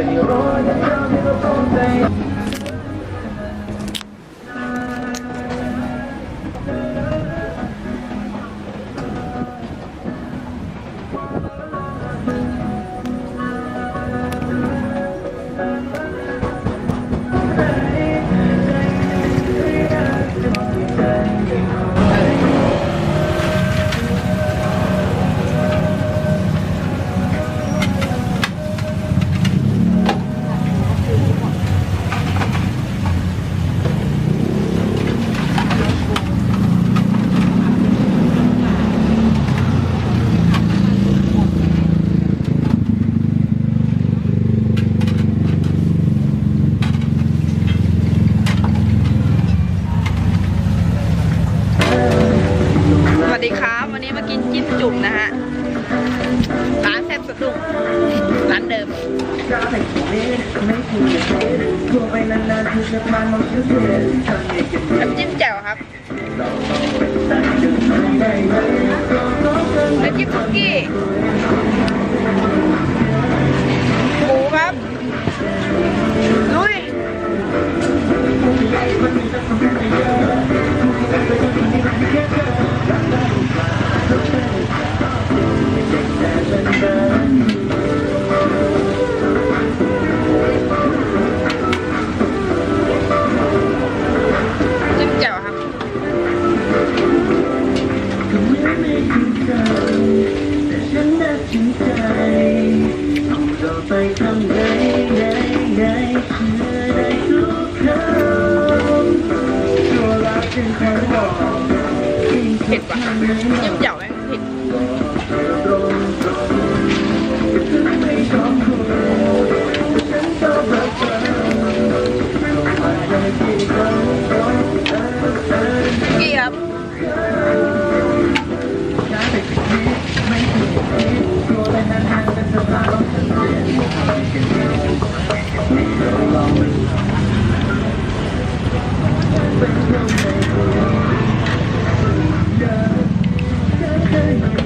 Can you roll the drum in the fountain? น้ำจิ้มแจ่วครับน้ำจิ้มคุกกี้หมูครับลุย เผ็ดว่ะจิ้มแจ่วแม่งเผ็ด กี้ครับ เ Hey.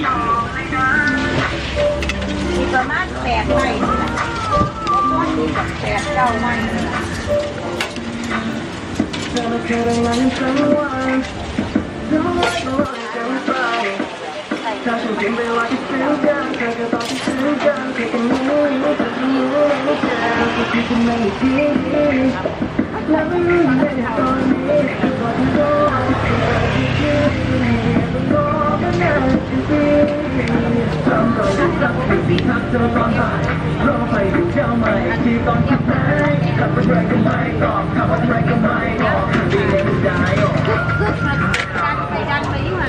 มีประมาณแปดไม้นี่แหละมีกับแปดเก้าไม้นี่แหละที่ตอนที่ไหนกลับไปแรกก็ไม่ตอบคำว่าแรกก็ไม่บอ ดันไปดันไปยิ่งหั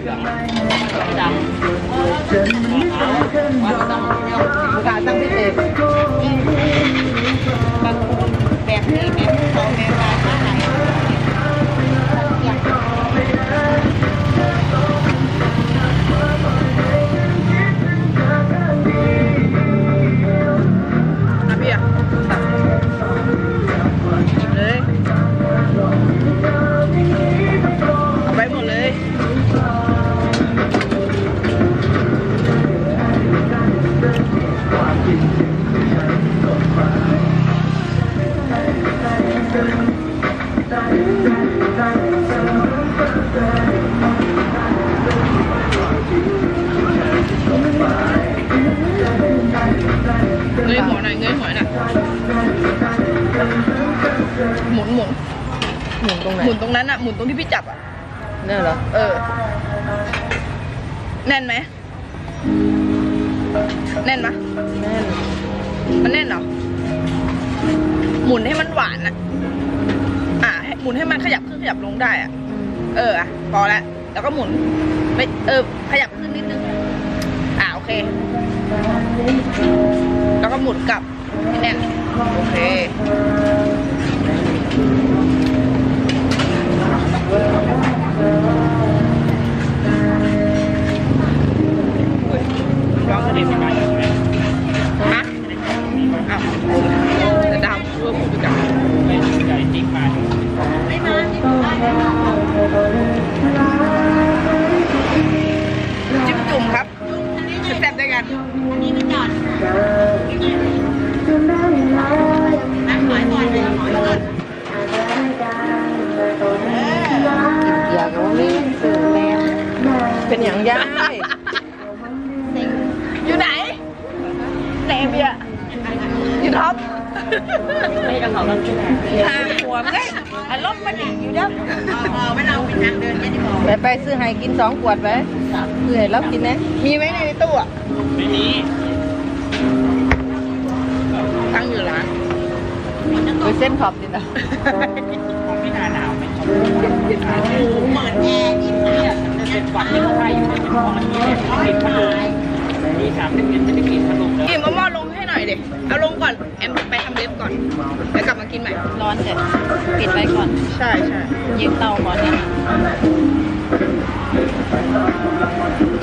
พิเหมุนตรงไหนหมุนตรงนั้นอะหมุนตรงที่พี่จับอะเนี่ยเหรอเออ แน่นไหมแน่นไหมแน่นมันแน่นเหรอหมุนให้มันหวานอะ อะให้หมุนให้มันขยับขึ้นขยับลงได้อะเอออะพอแล้วแล้วก็หมุนไม่เออ ขยับขึ้นนิดนึงอะโอเค แล้วก็หมุนกลับให้แน่นโอเค Thank you. อย่างย่ายอยู่ไหนไหนเบียร์อยู่ท็อปไม่ต้องเขาต้องช่วยหาหัวไงอารมณ์มันดีอยู่เด้อเออไม่เราเป็นทางเดินจะได้บอกไปไปซื้อให้กินสองขวดไปซื้อให้เรากินนะมีไหมในตู้อะไม่มีตั้งอยู่ร้านไปเส้นขอบดินะของพี่นาหนาวไม่ชอบเหมือนแอร์ ยิ่งหนาวเป็นฝันที่ใครอยู่ในเป็นของอันนี้เนี่ยติดพัดลมมีสามเดือนจะได้กินพัดลมแล้วกินมะม่วงลงให้หน่อยเด็เอาลงก่อน แอมไปทำเล็บก่อน แล้วกลับมากินใหม่ ร้อนเสร็จปิดไว้ก่อน ใช่ใช่ยิงเตาก่อนนะฝนจะตกแล้ววะเนี่ย